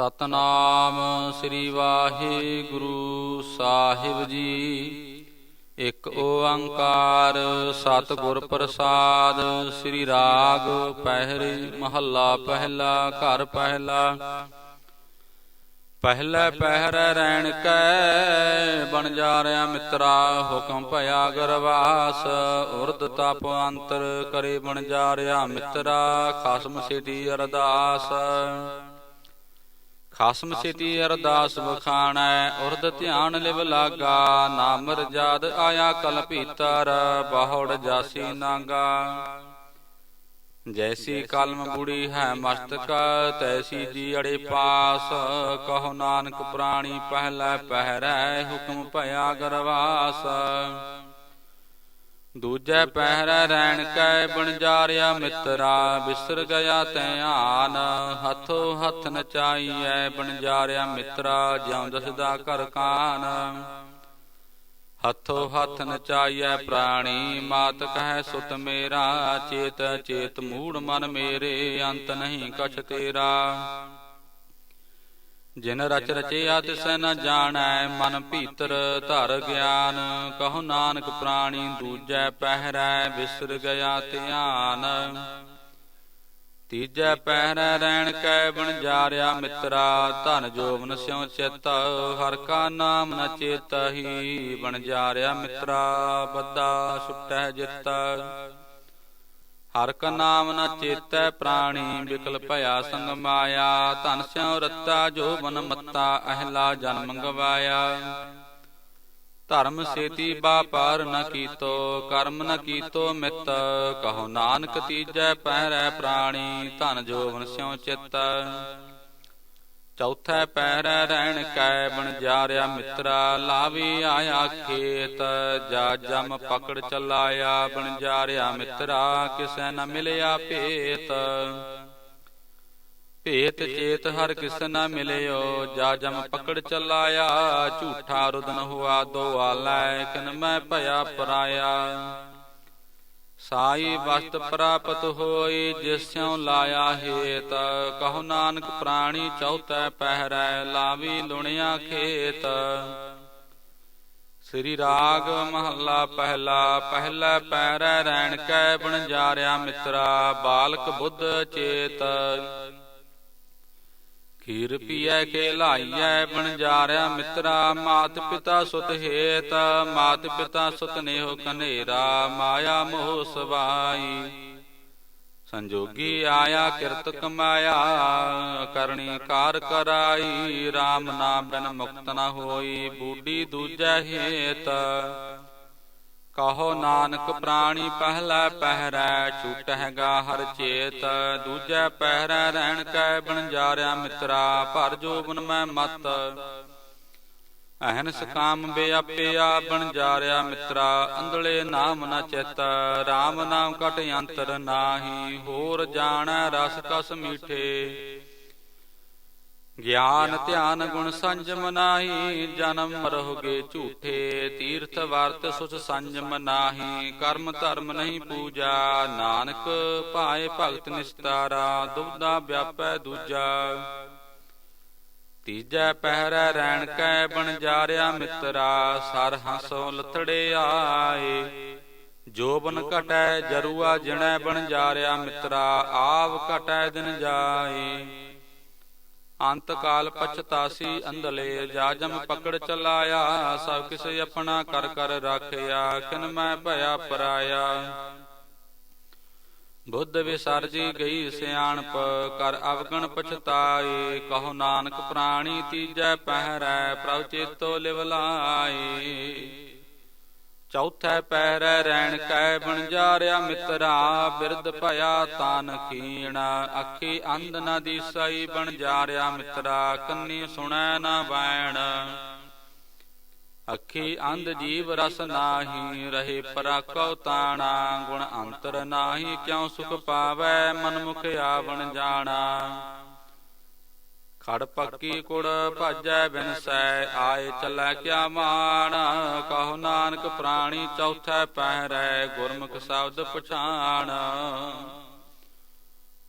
ਸਤਨਾਮ ਸ੍ਰੀ ਵਾਹਿਗੁਰੂ ਸਾਹਿਬ ਜੀ। ਇੱਕ ਓੰਕਾਰ ਸਤਿਗੁਰ ਪ੍ਰਸਾਦ ਸ੍ਰੀ ਰਾਗ ਪਹਿਰੀ ਮਹੱਲਾ ਪਹਿਲਾ, ਘਰ ਪਹਿਲਾ। ਪਹਿਲੇ ਪਹਿਰ ਰਹਿਣ ਕੈ ਬਣ ਜਾ ਰਿਆ ਮਿੱਤਰਾ, ਹੁਕਮ ਭਇਆ ਗਰਵਾਸ। ਉਰਦ ਤਪ ਅੰਤਰ ਕਰੇ ਬਣ ਜਾ ਰਿਆ ਮਿੱਤਰਾ, ਖਸਮ ਸਿਟੀ ਅਰਦਾਸ। ਖਸਮ ਸਿਟੀ ਅਰਦਾਸ ਬਖਾਣੈ ਉਰਦ ਧਿਆਨ ਲਿਵ ਲਾਗਾ ਨਾਮ ਰਜਾਦ ਆਇਆ ਕਲ ਭੀਤਰ ਬਾਹੜ ਜਾਸੀ ਨਾਗਾ। ਜੈਸੀ ਕਲਮ ਬੁੜੀ ਹੈ ਮਸਤਕ ਤੈਸੀ ਜੀ ਅੜੇ ਪਾਸ। ਕਹੋ ਨਾਨਕ ਪ੍ਰਾਣੀ ਪਹਿਲਾ ਪਹਿਰੈ ਹੁਕਮ ਭਇਆ ਗਰਵਾਸ। ਦੂਜੈ ਪਹਿਰੈ ਰੈਣ ਕੈ ਬਣਜਾਰਿਆ ਮਿੱਤਰਾ, ਬਿਸਰ ਗਿਆ ਧਿਆਨ ਹੱਥੋ ਹੱਥ ਨਚਾਈਐ ਬਣ ਜਾਰਿਆ ਮਿੱਤਰਾ, ਜਿਉ ਦਸਦਾ ਕਰ ਕਾਨ। ਹੱਥੋ ਹੱਥ ਨਚਾਈਐ ਪ੍ਰਾਣੀ, ਮਾਤ ਕਹੈ ਸੁਤ ਮੇਰਾ, ਚੇਤ ਚੇਤ ਮੂੜ ਮਨ ਮੇਰੇ, ਅੰਤ ਨਹੀਂ ਕਛ ਤੇਰਾ। ਜਿਨ ਰਚ ਰਚਿਆ ਤਿਸ ਨ ਜਾਣੈ, ਮਨ ਭੀਤਰ ਧਰ ਗਿਆਨ। ਕਹੋ ਨਾਨਕ ਪ੍ਰਾਣੀ, ਦੂਜੈ ਪਹਿਰੈ ਵਿਸਰ ਗਿਆ ਧਿਆਨ। ਤੀਜੈ ਪਹਿਰੈ ਰਹਿਣ ਕੈ ਬਣ ਜਾਰਿਆ ਮਿੱਤਰਾ, ਧਨ ਜੋਬਨ ਸਿਉ ਚਿਤ, ਹਰ ਕਾ ਨਾਮ ਨ ਚੇਤਹੀ ਬਣ ਜਾਰਿਆ ਮਿੱਤਰਾ ਬੱਦਾ ਸੁਟੈ ਜਿਤ। ਹਰ ਕਾ ਨਾਮ ਨ ਚੇਤੈ ਪ੍ਰਾਣੀ ਵਿਕਲ ਭਇਆ ਸੰਗ ਮਾਇਆ, ਧਨ ਸਿਉ ਰੱਤਾ ਜੋਬਨ ਮੱਤਾ, ਅਹਲਾ ਜਨਮ ਗਵਾਇਆ ਧਰਮ ਸੇਤੀ ਬਾਪਾਰ ਨ ਕੀਤੋ, ਕਰਮ ਨ ਕੀਤੋ ਮਿਤ, ਕਹੋ ਨਾਨਕ ਤੀਜੈ ਪਹਿਰੈ ਪ੍ਰਾਣੀ, ਧਨ ਜੋਵਨ ਸਿਉ ਚਿਤ। ਚੌਥੈ ਪਹਿਰੈ ਰਹਿਣ ਕੈ ਬਣ ਮਿੱਤਰਾ, ਲਾਵੀ ਆਇਆ ਖੇਤ, ਜਾ ਜਮ ਪਕੜ ਚਲਾਇਆ ਬਣ ਜਾਰਿਆ ਮਿੱਤਰਾ, ਕਿਸੈ ਨ ਮਿਲਿਆ ਭੇਤ। ਭੇਤ ਚੇਤ ਹਰ ਕਿਸ ਨ ਮਿਲਿਓ, ਜਾ ਜਮ ਪਕੜ ਚਲਾਇਆ, ਝੂਠਾ ਰੁਦਨ ਹੁਆ ਦੋ ਆਲੈ ਕਿਨ ਮੈਂ ਭਇਆ ਪਰਾਇਆ। ਸਾਈ ਵਸਤ ਪ੍ਰਾਪਤ ਹੋਈ, ਜਿਸ ਸਿਉ ਲਾਇਆ ਹੇਤ। ਕਹੋ ਨਾਨਕ ਪ੍ਰਾਣੀ ਚੌਥੈ ਪਹਿਰੈ, ਲਾਵੀ ਲੁਣਿਆ ਖੇਤ। ਸ੍ਰੀ ਰਾਗ ਮਹੱਲਾ ਪਹਿਲਾ ਪਹਿਲਾ ਪੈਰੈ ਰਹਿਣ ਕੈ ਬਣ ਜਾਰਿਆ ਮਿੱਤਰਾ, ਬਾਲਕ ਬੁੱਧ ਚੇਤ। ਖੀਰ ਪੀਐ ਕੇ ਲਾਈਐ ਮਿੱਤਰਾ, ਮਾਤ ਪਿਤਾ ਸੁਤ ਹੇਤ, ਮਾਤ ਪਿਤਾ ਸੁਤ ਨੇਹੋ ਕਨੇਰਾ ਮਾਇਆ ਮੋਹ ਸਵਾਈ। ਸੰਜੋਗੀ ਆਇਆ, ਕਿਰਤ ਕਮਾਇਆ ਕਰਨੀ ਕਾਰ ਕਰਾਈ RAM ਨਾਮ ਬਿਨ ਮੁਕਤ ਨ ਹੋਈ, ਬੂਢੀ ਦੂਜੈ ਹੇਤ। ਕਹੋ ਨਾਨਕ ਪ੍ਰਾਣੀ ਪਹਿਲਾ ਪਹਿਰੈ ਛੂਟਹਿਗਾ ਹਰ ਚੇਤ। ਦੂਜੈ ਪਹਿਰੈ ਰਹਿਣ ਕੈ ਬਣ ਜਾਰਿਆ ਭਰ ਜੋਬਨ ਮੈਂ ਮਤ। ਅਹਨਸ ਕਾਮ ਬਿਆਪਿਆ ਬਣ ਜਾਰਿਆ ਮਿੱਤਰਾ, ਅੰਧਲੇ ਨਾਮ ਨਾ ਚਿਤ। RAM ਨਾਮ ਕਟ ਅੰਤਰ ਨਾਹੀ, ਹੋਰ ਜਾਣੈ ਰਸ ਕਸ ਮੀਠੇ। ਗਿਆਨ ਧਿਆਨ ਗੁਣ ਸੰਜਮ ਨਾਹੀ ਜਨਮ ਮਰੋਗੇ ਝੂਠੇ, ਤੀਰਥ ਵਰਤ ਸੁਚ ਸੰਜਮ ਨਾਹੀ ਕਰਮ ਧਰਮ ਨਹੀਂ ਪੂਜਾ, ਨਾਨਕ ਭਾਏ ਭਗਤ ਨਿਸਤਾਰਾ ਦੁਬਦਾ ਵਿਆਪੈ ਦੂਜਾ। ਤੀਜੈ ਪਹਿਰੈ ਰਹਿਣ ਕੈ ਬਣ ਜਾਰਿਆ ਮਿੱਤਰਾ, ਸਰ ਹੰਸੋ ਲਤੜੇ ਆਏ। ਜੋਬਨ ਘਟੈ ਜਰੂਆ ਜਿਣੈ ਬਣ ਜਾਰਿਆ ਮਿੱਤਰਾ ਆਵ ਘਟੈ ਦਿਨ ਜਾਏ। ਅੰਤ ਕਾਲ ਪਛਤਾਸੀ ਅੰਧਲੇ ਜਾਜਮ ਪਕੜ ਚਲਾਇਆ ਸਭ ਕਿਸ ਆਪਣਾ ਕਰ ਕਰ ਰਾਖਿਆ ਕਿਨ ਮੈਂ ਭਇਆ ਪਰਾਇਆ। ਬੁੱਧ ਵਿਸਰਜੀ ਗਈ ਸਿਆਣਪ ਕਰ ਅਵਗਣ ਪਛਤਾਏ ਕਹੋ ਨਾਨਕ ਪ੍ਰਾਣੀ ਤੀਜੈ ਪਹਿਰੈ ਪ੍ਰਭ ਚੇਤੋ ਲਿਵ ਲਾਏ ਚੌਥੈ ਪਹਿਰੈ ਰਹਿਣ ਕੈ ਬਣ ਜਾਰਿਆ ਮਿੱਤਰਾ ਭਇਆ ਤਾਨ ਖੀਣ। ਅੱਖੀ ਅੰਧ ਨ ਦੀਸਈ ਬਣ ਜਾਰਿਆ ਕੰਨੀ ਸੁਣੈ ਨਾ ਬੈਣ ਅੱਖੀ ਅੰਧ ਜੀਵ ਰਸ ਨਾਹੀ, ਰਹੇ ਪਰਾਕਉ ਤਾਣਾ। ਗੁਣ ਅੰਤਰ ਨਾਹੀ, ਕਿਉ ਸੁਖ ਪਾਵੈ ਮਨ ਮੁਖ ਆਵਣ ਜਾਣਾ। ਖੜ ਪੱਕੀ ਕੁੜ ਭਾਜੈ ਬਿਨਸੈ ਆਏ ਚੱਲੈ ਕਿਆ ਮਾਣ? ਕਹੋ ਨਾਨਕ ਪ੍ਰਾਣੀ ਚੌਥੈ ਪਹਿਰੈ ਗੁਰਮੁਖ ਸ਼ਬਦ ਪਛਾਣ।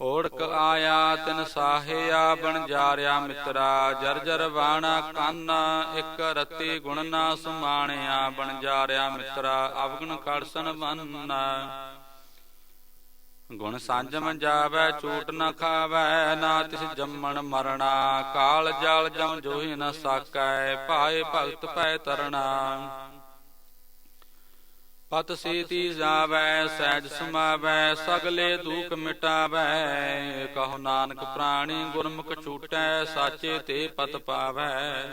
ਓੜਕ ਆਇਆ, ਤਿਨ ਸਾਹਿਆ ਬਣ ਜਾਰਿਆ ਮਿੱਤਰਾ ਜਰਜਰ ਬਾਣਾ ਕੰਨ, ਇੱਕ ਰਤੀ ਗੁਣ ਨਾ ਸਮਾਣਿਆ ਬਣ ਜਾਰਿਆ ਮਿੱਤਰਾ, ਅਵਗਣ ਕੜਸਨ ਬੰਨਾ। ਗੁਣ ਸੰਜਮ ਜਾਵੈ ਚੂਟ ਨ ਖਾਵੈ, ਨਾ ਤਿਸ ਜੰਮਣ ਮਰਣਾ। ਕਾਲ ਜਲ ਜਮ ਜੋਹੀ ਨ ਸਾਕੈ, ਭਾਏ ਭਗਤ ਪੈ ਤਰਣਾ। ਪਤ ਸੀਤੀ ਜਾਵੈ, ਸਹਿਜ ਸਮਾਵੈ, ਸਗਲੇ ਦੁਖ ਮਿਟਾਵੈ। ਕਹੋ ਨਾਨਕ ਪ੍ਰਾਣੀ, ਗੁਰਮੁਖ ਛੂਟੈ, ਸਾਚੇ ਤੇ ਪਤ ਪਾਵੈ।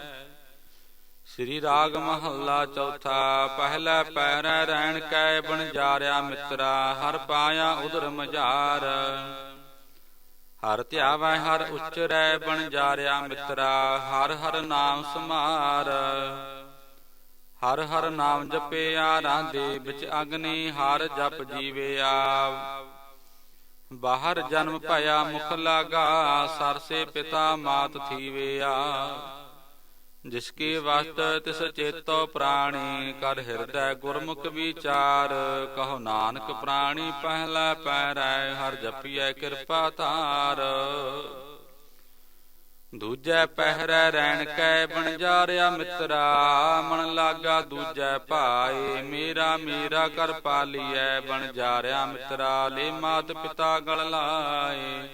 ਸ੍ਰੀ ਰਾਗ ਮਹੱਲਾ ਚੌਥਾ, ਪਹਿਲਾ ਪੈਰੈ ਰਹਿਣ ਕੈ ਬਣ ਜਾਰਿਆ ਮਿੱਤਰਾ, ਹਰ ਪਾਇਆ ਉਦਰ ਮਝਾਰ। ਹਰ ਧਿਆਵੈ, ਹਰ ਉਚਰੈ ਬਣ ਜਾਰਿਆ ਮਿੱਤਰਾ, ਹਰ ਹਰ ਨਾਮ ਸਮਾਰ ਹਰ ਹਰ ਨਾਮ ਜਪਿਆ ਰਾਂਦੇ ਵਿੱਚ ਅਗਨੀ, ਹਰ ਜਪ ਜੀਵਿਆ। ਬਾਹਰ ਜਨਮ ਭਇਆ ਮੁਖ ਲਾਗਾ, ਸਰਸੇ ਪਿਤਾ ਮਾਤ ਥੀਵਿਆ। ਜਿਸ ਕੀ ਵਸਤ ਤਿਸ ਚੇਤੋ ਪ੍ਰਾਣੀ, ਕਰ ਹਿਰਦੈ ਗੁਰਮੁਖ ਵਿਚਾਰ। ਕਹੋ ਨਾਨਕ ਪ੍ਰਾਣੀ, ਪਹਿਲਾ ਪੈਰੈ, ਹਰ ਜਪੀਐ ਕਿਰਪਾ ਧਾਰ। ਦੂਜੈ ਪਹਿਰੈ ਰਹਿਣ ਕੈ, ਬਣ ਜਾਰਿਆ ਮਿੱਤਰਾ। ਮਨ ਲਾਗਾ ਦੂਜੈ ਭਾਏ, ਮੇਰਾ ਮੇਰਾ ਕਰ ਪਾਲੀਐ। ਬਣ ਜਾਰਿਆ ਮਿੱਤਰਾ ਲੈ ਮਾਤ ਪਿਤਾ ਗਲ ਲਾਏ।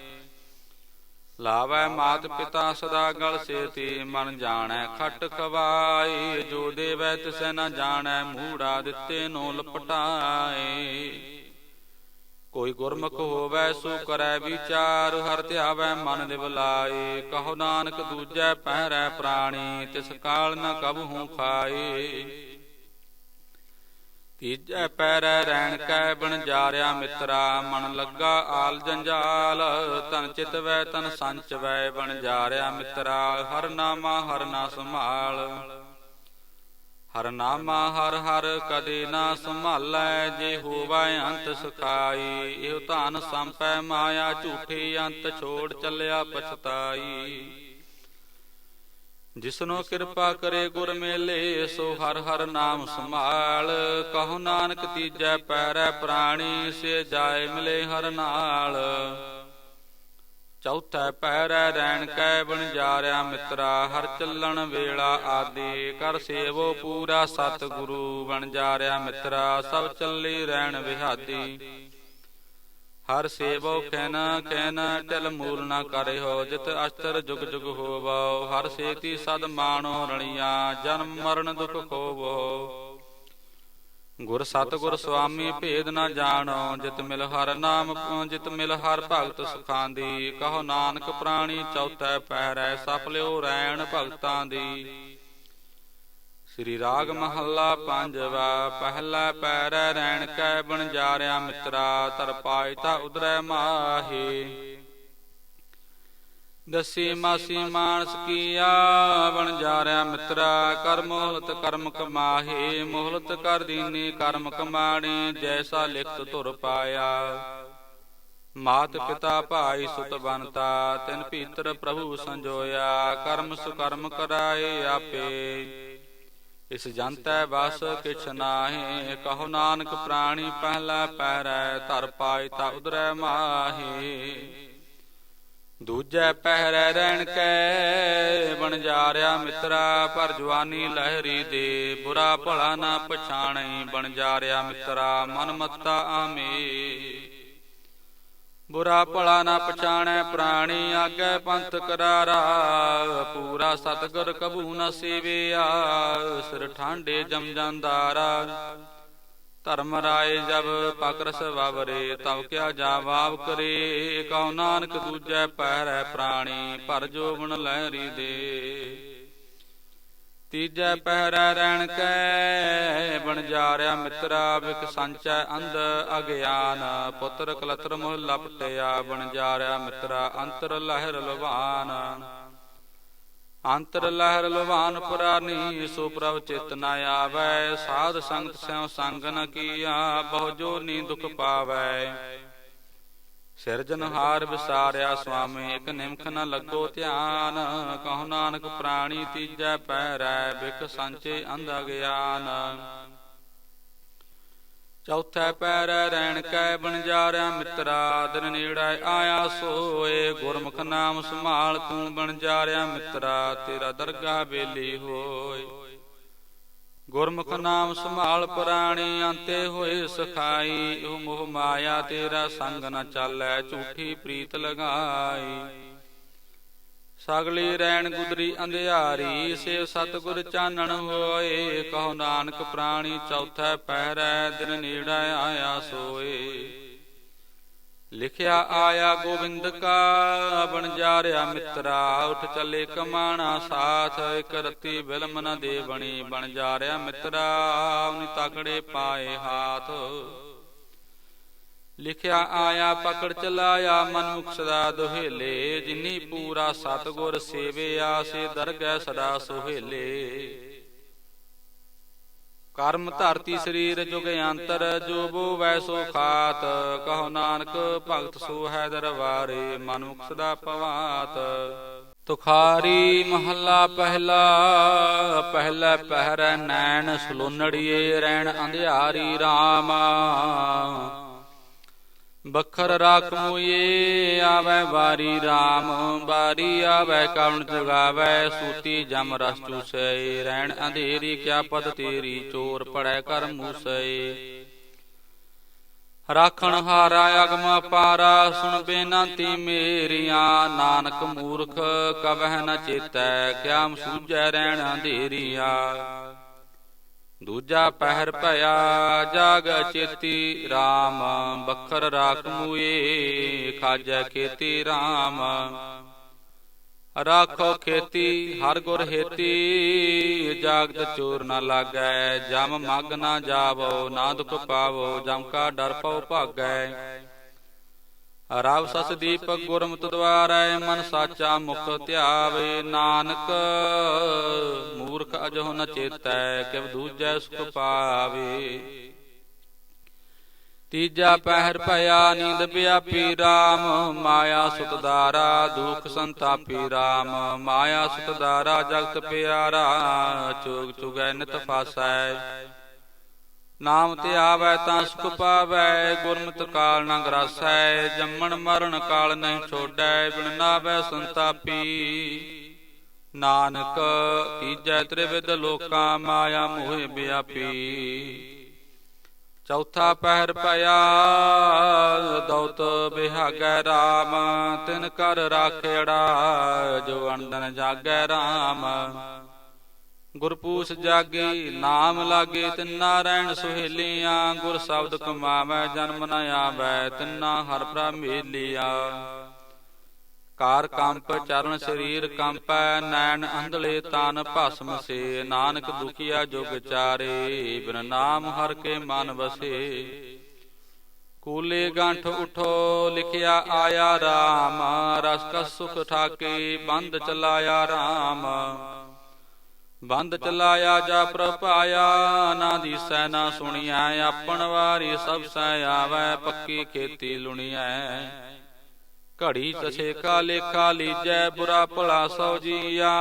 ਲਾਵੈ ਮਾਤ ਪਿਤਾ ਸਦਾ ਗਲ ਸੇਤੀ, ਮਨ ਜਾਣੈ ਖਟ ਖਵਾਏ ਜੋ ਦੇਵੈ ਤਿਸੈ ਨ ਜਾਣੈ, ਮੂੜਾ ਦਿੱਤੇ ਨੋ ਲਪਟਾਏ। ਕੋਈ ਗੁਰਮੁਖ ਹੋਵੈ, ਸੋ ਕਰੈ ਵਿਚਾਰ, ਹਰ ਧਿਆਵੈ ਮਨ ਦੇ ਬੁਲਾਏ ਕਹੋ ਨਾਨਕ, ਦੂਜੈ ਪਹਿਰੈ ਪ੍ਰਾਣੀ, ਤਿਸ ਕਾਲ ਨ ਕਬਹੂ ਖਾਏ। ਤੀਜੈ ਪੈਰੈ ਰਹਿਣ ਕੈ ਬਣ ਜਾਰਿਆ ਮਿੱਤਰਾ, ਮਨ ਲੱਗਾ ਆਲ ਜੰਜਾਲ। ਤਨ ਚਿਤ ਵੈ ਤਨ ਸੰਚ ਵੈ ਬਣ ਜਾਰਿਆ ਮਿੱਤਰਾ, ਹਰ ਨਾਮਾ, ਹਰ ਨਾ ਸੰਭਾਲ। ਹਰ ਨਾਮਾ, ਹਰ ਹਰ ਕਦੇ ਨਾ ਸੰਭਾਲੈ, ਜੇ ਹੋਵੈ ਅੰਤ ਸੁਖਾਈ, ਇਹ ਧਨ ਸੰਪੈ ਮਾਇਆ, ਝੂਠੇ ਅੰਤ ਛੋੜ ਚੱਲਿਆ ਪਛਤਾਈ। ਜਿਸਨੋ ਕਿਰਪਾ ਕਰੇ ਗੁਰ ਮੇਲੇ ਸੋ ਹਰ ਹਰ ਨਾਮ ਸੰਭਾਲ। ਕਹੋ ਨਾਨਕ ਤੀਜੈ ਪੈਰੈ ਪ੍ਰਾਣੀ ਸੇ ਜਾਏ ਮਿਲੇ ਹਰ ਨਾਲ। ਚੌਥਾ ਪੈਰੈ ਰਹਿਣ ਕੈ ਬਣ ਜਾਰਿਆ ਮਿੱਤਰਾ ਹਰ ਚੱਲਣ ਵੇਲਾ ਆਦੀ। ਕਰ ਸੇਵੋ ਪੂਰਾ ਸਤ ਗੁਰੂ ਬਣ ਜਾਰਿਆ ਮਿੱਤਰਾ ਸਭ ਚੱਲੀ ਰਹਿਣ ਵਿਹਾਦੀ। ਹਰ ਸੇਵੋ ਕਹਿਣਾ ਕਹਿਨ ਟਲ ਮੂਲ ਨਾ ਕਰਿਓ, ਜਿਤ ਅਸਤਰ ਜੁਗ ਜੁਗ ਹੋਵੋ, ਹਰ ਸੇਤੀ ਸਦ ਮਾਣੋ ਰਣੀਆਂ ਜਨਮ ਮਰਨ ਦੁਖ ਖੋਵੋ। ਗੁਰ ਸਤਗੁਰ ਸੁਆਮੀ ਭੇਦ ਨਾ ਜਾਣੋ, ਜਿਤ ਮਿਲ ਹਰ ਨਾਮ, ਜਿਤ ਮਿਲ ਹਰ ਭਗਤ ਸੁਖਾਂਦੀ, ਕਹੋ ਨਾਨਕ ਪ੍ਰਾਣੀ ਚੌਥੈ ਪਹਿਰੈ ਸਫਲਿਓ ਰੈਣ ਭਗਤਾਂ ਦੀ। ਸ੍ਰੀ ਰਾਗ ਮਹੱਲਾ ਪੰਜਵਾ, ਪਹਿਲਾ ਪੈਰੈ ਰਹਿਣ ਕੈ ਬਣ ਜਾਰਿਆ ਮਿੱਤਰਾ, ਤਰ ਪਾਇ ਤਾ ਉਦਰੈ ਮਾਹੀ। ਦਸੀ ਮਾਸੀ ਮਾਨਸ ਕੀਆ ਬਣ ਜਾਰਿਆ ਕਰ ਮੋਹਲਤ ਕਰਮ ਕਮਾਹੇ, ਮੋਹਲਤ ਕਰ ਦੀਨੀ ਕਰਮ ਕਮਾਣੀ, ਜੈਸਾ ਲਿਖਤ ਧੁਰ ਪਾਇਆ। ਮਾਤ ਪਿਤਾ ਭਾਈ ਸੁਤ ਬਨਤਾ ਤਿਨ ਭੀਤਰ ਪ੍ਰਭੂ ਸੰਜੋਇਆ, ਕਰਮ ਸੁਕਰਮ ਕਰਾਏ ਆਪੇ। ਇਸ ਜੰਤੈ ਬਸ ਕਿਛ ਨਾਹੀ, ਕਹੋ ਨਾਨਕ ਪ੍ਰਾਣੀ ਪਹਿਲਾ ਪਹਿਰੈ, ਧਰ ਪਾਇ ਤਾ ਉਦਰੈ ਮਾਹੀ। ਦੂਜੈ ਪਹਿਰੈ ਰਹਿਣ ਕੈ, ਬਣ ਜਾਰਿਆ ਮਿੱਤਰਾ, ਪਰ ਜਵਾਨੀ ਲਹਿਰੀ ਦੇ, ਬੁਰਾ ਭਲਾ ਨਾ ਪਛਾਣੈ ਬਣ ਜਾ ਮਿੱਤਰਾ, ਮਨ ਮੱਤਾ ਆਮੇ। ਬੁਰਾ ਭਲਾ ਨਾ ਪਛਾਣੈ ਪ੍ਰਾਣੀ ਆਗੇ ਪੰਥ ਕਰਾਰਾ, ਪੂਰਾ ਸਤਗੁਰ ਕਬੂ ਨ ਸੇਵਿਆ, ਸਿਰ ਠਾਂਡੇ ਜਮ ਜਾਂਦਾਰਾ ਧਰਮ ਰਾਏ ਜਬ ਪਕਰਸ ਵਾਵਰੇ ਤਬ ਕਿਆ ਜਵਾਬ ਕਰੇ, ਕਉ ਨਾਨਕ ਦੂਜੈ ਪਹਿਰੈ ਪ੍ਰਾਣੀ, ਪਰ ਜੋਬਨ ਲਹਿਰੀ ਦੇ। ਤੀਜੈ ਪਹਿਰੈ ਰਹਿਣ ਕੈ, ਬਣ ਮਿੱਤਰਾ ਵਿਕ ਸੰਚੈ ਅੰਧ ਅਗਿਆਨ। ਪੁੱਤਰ ਕਲਤਰ ਮੋਹ ਲਪਟਿਆ, ਬਣ ਜਾਰਿਆ ਮਿੱਤਰਾ ਅੰਤਰ ਲਹਿਰ ਲਵਾਨ ਅੰਤਰ ਲਹਿਰ ਲਵਾਨ ਪੁਰਾਨੀ, ਸੋ ਪ੍ਰਭ ਚਿਤ ਨ ਆਵੈ। ਸਾਧ ਸੰਗਤ ਸਿਉ ਸੰਗ ਨ ਕੀਆ, ਬਹੁ ਜੋ ਨੀ ਦੁਖ ਪਾਵੈ। ਸਿਰਜਨਹਾਰ ਵਿਸਾਰਿਆ ਸੁਆਮੀ, ਇਕ ਨਿਮਖ ਨ ਲੱਗੋ ਧਿਆਨ। ਕਹੋ ਨਾਨਕ ਪ੍ਰਾਣੀ ਤੀਜੈ ਪੈਰੈ ਬਿਕ ਸੰਚੇ ਅੰਧ ਗਿਆਨ ਚੌਥਾ ਪੈਰ, ਰੈਣ ਕੈ ਬਣਜਾਰਿਆ ਮਿੱਤਰਾ, ਦਿਨ ਨੇੜਾ ਆਇਆ ਸੋਏ। ਗੁਰਮੁਖ ਨਾਮ ਸੰਭਾਲ ਤੂੰ ਬਣਜਾਰਿਆ ਮਿੱਤਰਾ, ਤੇਰਾ ਦਰਗਾਹ ਬੇਲੀ ਹੋਏ। ਗੁਰਮੁਖ ਨਾਮ ਸੰਭਾਲ ਪੁਰਾਣੀ ਅੰਤੇ ਹੋਏ ਸਖਾਈ। ਉਹ ਮੋਹ ਮਾਇਆ ਤੇਰਾ ਸੰਗ ਨ ਚਾਲੈ ਝੂਠੀ ਪ੍ਰੀਤ ਲਗਾਈ। ਸਗਲੀ ਰੈਣ ਗੁਦਰੀ ਅੰਧਿਆਰੀ ਸੇ ਸਤਗੁਰ ਚਾਨਣ ਹੋਏ। ਕਹੋ ਨਾਨਕ ਪ੍ਰਾਣੀ ਚੌਥਾ ਪਹਿਰੈ ਦਿਨ ਨੇੜਾ ਆਇਆ ਸੋਏ। ਲਿਖਿਆ ਆਇਆ ਗੋਬਿੰਦ ਕਾ, ਬਣ ਜਾਰਿਆ ਮਿੱਤਰਾ, ਉਠ ਚੱਲੇ ਕਮਾਣਾ ਸਾਥ, ਇਕ ਰਤੀ ਬਿਲਮ ਨ ਦੇ ਬਣੀ, ਬਣ ਜਾਰਿਆ ਮਿੱਤਰਾ, ਉਨੀ ਤਕੜੇ ਪਾਏ ਹਾਥ। ਲਿਖਿਆ ਆਇਆ ਪਕੜ ਚਲਾਇਆ ਮਨੁਖ ਸਦਾ ਦੁਹੇਲੇ, ਜਿਨੀ ਪੂਰਾ ਸਤਗੁਰ ਸੇਵਿਆ, ਸੇ ਦਰਗਹਿ ਸਦਾ ਸੁਹੇਲੇ। ਕਰਮ ਧਰਤੀ ਸਰੀਰ ਜੁਗ ਅੰਤਰ ਜੋ ਬੋ ਵੈਸੋ ਖਾਤ। ਕਹੋ ਨਾਨਕ ਭਗਤ ਸੋ ਹੈ ਦਰਬਾਰੇ ਮਨੁਖ ਸਦਾ ਪਵਾਤ। ਤੁਖਾਰੀ ਮਹੱਲਾ ਪਹਿਲਾ ਪਹਿਲਾ ਪਹਿਰ ਨੈਣ ਸੁਲੋਨੜੀਏ ਰਹਿਣ ਅੰਧਿਆਰੀ RAM ਬਖਰ ਰਾਖ ਮੋਏ, ਆਵੈ ਵਾਰੀ RAM ਬਾਰੀ ਆਵੈ ਕਵਣ ਜਗਾਵੈ, ਸੂਤੀ ਜਮ ਰਸ ਚੂਸੈ ਰਹਿਣ ਅੰਧੇਰੀ ਕਿਆ ਪਦ ਤੇਰੀ, ਚੋਰ ਪੜੈ ਕਰ ਮੂਸੈ। ਰਾਖਣ ਹਾਰਾ, ਅਗਮ ਪਾਰਾ ਸੁਣ ਬੇਨੰਤੀ ਮੇਰੀਆਂ, ਨਾਨਕ ਮੂਰਖ, ਕਵਹਿ ਨ ਚੇਤੈ, ਕਿਆ ਮਸੂਜੈ ਰਹਿਣ ਅੰਧੇਰੀਆ। ਦੂਜਾ ਪਹਿਰ ਭਇਆ, ਜਾਗ ਚੇਤੀ RAM ਬਖਰ ਰਾਖ ਮੂਏ, ਖਾਜੈ ਖੇਤੀ RAM ਰਾਖੋ ਖੇਤੀ, ਹਰ ਗੁਰ ਹੇਤੀ ਜਾਗਤ ਚੋਰ ਨ ਲਾਗੈ, ਜਮ ਮਗ ਨਾ ਜਾਵੋ ਨਾ ਦੁਖ ਪਾਵੋ, ਜਮ ਕਾ ਡਰ ਪਉ ਭਾਗੈ। ਰਵ ਸਸ ਦੀਪਕ ਗੁਰਮਤਿ ਦਵਾਰੈ, ਮਨ ਸਾਚਾ ਮੁਖ ਧਿਆਵੇ। ਨਾਨਕ ਮੂਰਖ ਅਜਹੁ ਨ ਚੇਤੈ, ਕਿਵ ਦੂਜੈ ਸੁਖ ਪਾਵੇ। ਤੀਜਾ ਪਹਿਰ ਭਇਆ, ਨੀਂਦ ਵਿਆਪੀ RAM ਮਾਇਆ ਸੁਤਦਾਰਾ ਦੁਖ ਸੰਤਾਪੀ RAM ਮਾਇਆ ਸੁਤਦਾਰਾ ਜਗਤ ਪਿਆਰਾ, ਚੋਗ ਚੁਗੈ ਨਿਤ ਫਾਸੈ। ਨਾਮ ਤੇ ਆਵੈ ਤਾਂ ਸੁਖ ਪਾਵੈ, ਗੁਰਮਤਿ ਕਾਲ ਨਾ ਗਰਾਸੈ ਜੰਮਣ ਮਰਨ ਕਾਲ ਨਹੀਂ ਛੋਡੈ ਬਿਨ ਨਾਵੈ ਸੰਤਾਪੀ। ਨਾਨਕ ਤੀਜੈ ਤ੍ਰਿਵਿਦ ਲੋਕਾਂ, ਮਾਇਆ ਮੋਹਿ ਵਿਆਪੀ ਚੌਥਾ ਪਹਿਰ ਭਇਆ ਦੌਤ ਬਿਹਾਗੈ RAM ਤਿਨ ਕਰ ਰਾਖੇੜਾ, ਜੋ ਅਣਦਨ ਜਾਗੈ RAM ਗੁਰਪੂਸ ਜਾਗੇ, ਨਾਮ ਲਾਗੇ, ਤਿੰਨਾ ਰਹਿਣ ਸੁਹੇਲੀਆਂ, ਗੁਰ ਸ਼ਬਦ ਕਮਾਵੈ, ਜਨਮ ਨ ਆਵੈ, ਤਿੰਨਾ ਹਰ ਭਰਾ ਮੇਲੀਆ। ਕਾਰ ਕੰਪ, ਚਰਨ ਸਰੀਰ ਕੰਪੈ, ਨੈਣ ਅੰਧਲੇ ਤਨ ਭਸਮ ਸੇ, ਨਾਨਕ ਦੁਖੀਆ ਜੁਗ ਚਾਰੇ, ਬਿਨ ਨਾਮ ਹਰ ਕੇ ਮਨ ਵਸੇ। ਕੂਲੇ ਗੰਠ ਉਠੋ, ਲਿਖਿਆ ਆਇਆ RAM ਰਸ ਕਸ ਸੁਖ ਠਾਕੇ, ਬੰਦ ਚਲਾਇਆ RAM ਬੰਦ ਚਲਾਇਆ ਜਾ ਪ੍ਰਭਾਇਆ, ਨਾ ਦੀਸੈ ਨਾ ਸੁਣੀਐ, ਆਪਣ ਵਾਰੀ ਸਭ ਸੈ ਆਵੈ, ਪੱਕੀ ਖੇਤੀ ਲੁਣੀਐ। ਘੜੀ ਤਸੇ ਕਾ ਲੇਖਾ ਲੀਜੈ, ਬੁਰਾ ਭਲਾ ਸੋ ਜੀਆ।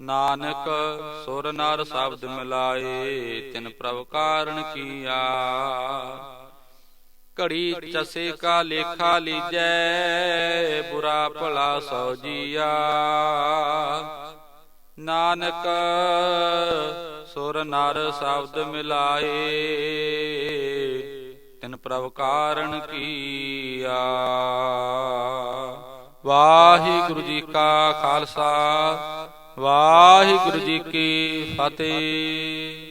ਨਾਨਕ ਸੁਰ ਨਰ ਸ਼ਬਦ ਮਿਲਾਏ, ਤਿਨ ਪ੍ਰਭ ਕਾਰਣ ਕੀਆ। ਘੜੀ ਚਸੇ ਕਾ ਲੇਖਾ ਲੀਜੈ, ਬੁਰਾ ਭਲਾ ਸੋ ਜੀਆ। ਨਾਨਕ ਸੁਰ ਨਰ ਸ਼ਬਦ ਮਿਲਾਏ, ਤਿਨ ਪ੍ਰਭ ਕਾਰਣ ਕੀਆ। ਵਾਹਿਗੁਰੂ ਜੀ ਕਾ ਖਾਲਸਾ, ਵਾਹਿਗੁਰੂ ਜੀ ਕੀ ਫਤਿਹ।